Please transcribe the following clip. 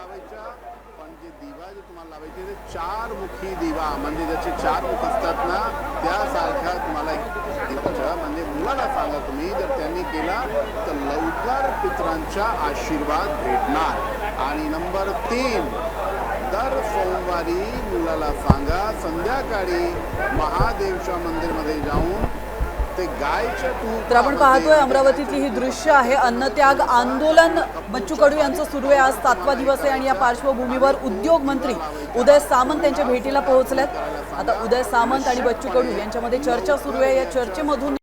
लावायच्या. पण जे दिवा जे तुम्हाला लावायचे ते चार मुखी दिवा. म्हणजे ज्याचे चार मुख असतात ना त्यासारखा तुम्हाला दिवाचा म्हणजे मुलाला सांगा तुम्ही जर त्यांनी केला तर लवकर पित्रांचा आशीर्वाद भेटणार. आणि नंबर तीन दर सोमवारी मुलाला सांगा संध्याकाळी महादेवच्या मंदिरमध्ये जाऊन ते गायच्या तर आपण पाहतोय. अमरावतीतली ही दृश्य आहे. अन्नत्याग आंदोलन. बच्चू कडू यांचं सुरू आहे. आज सातवा दिवस आहे आणि या पार्श्वभूमीवर उद्योग मंत्री उदय सामंत त्यांच्या भेटीला पोहोचलेत. आता उदय सामंत आणि बच्चू कडू यांच्यामध्ये चर्चा सुरू आहे. या चर्चेमधून